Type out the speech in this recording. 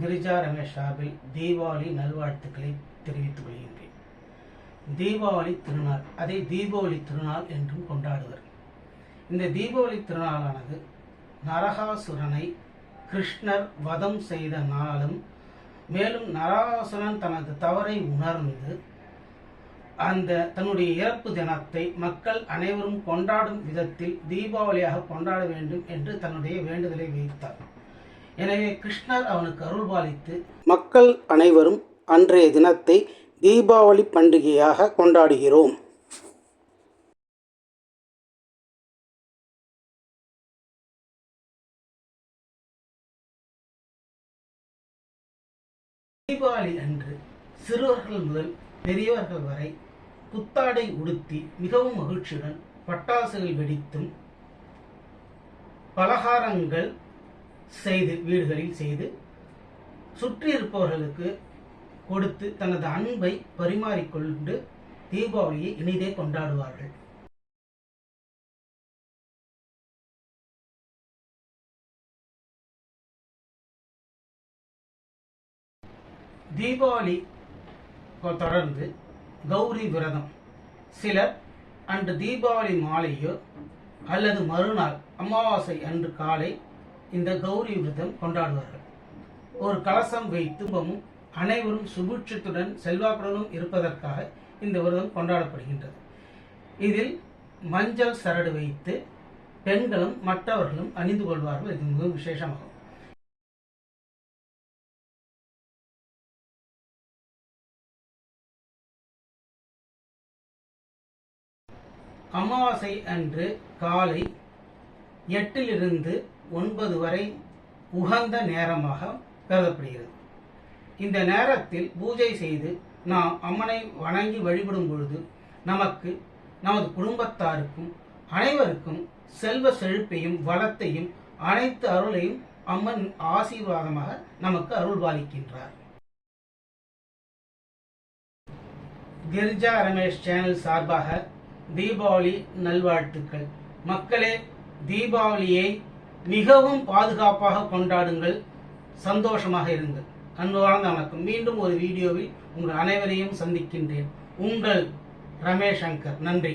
கிரிஜா ரமேஷ் சார்பில் தீபாவளி நல்வாழ்த்துக்களை தெரிவித்துக் கொள்கின்றேன். தீபாவளி திருநாள் அதை தீபாவளி திருநாள் என்றும் கொண்டாடுவர். இந்த தீபாவளி திருநாளானது நரகாசுரனை கிருஷ்ணர் வதம் செய்த நாளும் மேலும் நரகாசுரன் தனது தவறை உணர்ந்து அந்த தன்னுடைய இறப்பு தினத்தை மக்கள் அனைவரும் கொண்டாடும் விதத்தில் தீபாவளியாக கொண்டாட வேண்டும் என்று தன்னுடைய வேண்டுதலை வைத்தார் எனவே கிருஷ்ணர் அவனுக்கு அருள்பாலித்து மக்கள் அனைவரும் அன்றைய தினத்தை தீபாவளி பண்டிகையாக கொண்டாடுகிறோம். தீபாவளி அன்று சிறுவர்கள் முதல் பெரியவர்கள் வரை புத்தாடை உடுத்தி மிகவும் மகிழ்ச்சியுடன் பட்டாசுகள் வெடித்தும் பலகாரங்கள் செய்து வீடுகளில் செய்து சுற்றி இருப்பவர்களுக்கு கொடுத்து தனது அன்பை பரிமாறிக்கொண்டு தீபாவளியை இனிதே கொண்டாடுவார்கள். தீபாவளி தொடர்ந்து கௌரி விரதம். சிலர் அன்று தீபாவளி மாலையோ அல்லது மறுநாள் அமாவாசை அன்று காலை இந்த கௌரி விரதம் கொண்டாடுவார்கள். ஒரு கலசம் வைத்து அனைவரும் சுபிட்சத்துடன் செல்வாக்குடனும் இருப்பதற்காக இந்த விரதம் கொண்டாடப்படுகின்றது. இதில் மஞ்சள் சரடு வைத்து பெண்களும் மற்றவர்களும் அணிந்து கொள்வார்கள். இது மிகவும் விசேஷமாகும். அமாவாசை அன்று காலை எட்டிலிருந்து ஒன்பது வரை உகந்த நேரமாக கருதப்படுகிறது. இந்த நேரத்தில் பூஜை செய்து நாம் அம்மனை வணங்கி வழிபடும் பொழுது நமக்கு நமது குடும்பத்தாருக்கும் அனைவருக்கும் செல்வ செழிப்பையும் வளத்தையும் அனைத்து அருளையும் அம்மன் ஆசீர்வாதமாக நமக்கு அருள் பாலிக்கின்றார் கிரிஜா ரமேஷ் சேனல் சார்பாக தீபாவளி நல்வாழ்த்துக்கள். மக்களே தீபாவளியை மிகவும் பாதுகாப்பாக கொண்டாடுங்கள். சந்தோஷமாக இருங்கள். அன்பார்ந்த வணக்கம். மீண்டும் ஒரு வீடியோவில் உங்கள் அனைவரையும் சந்திக்கின்றேன். உங்கள் ரமேஷ் சங்கர் நன்றி.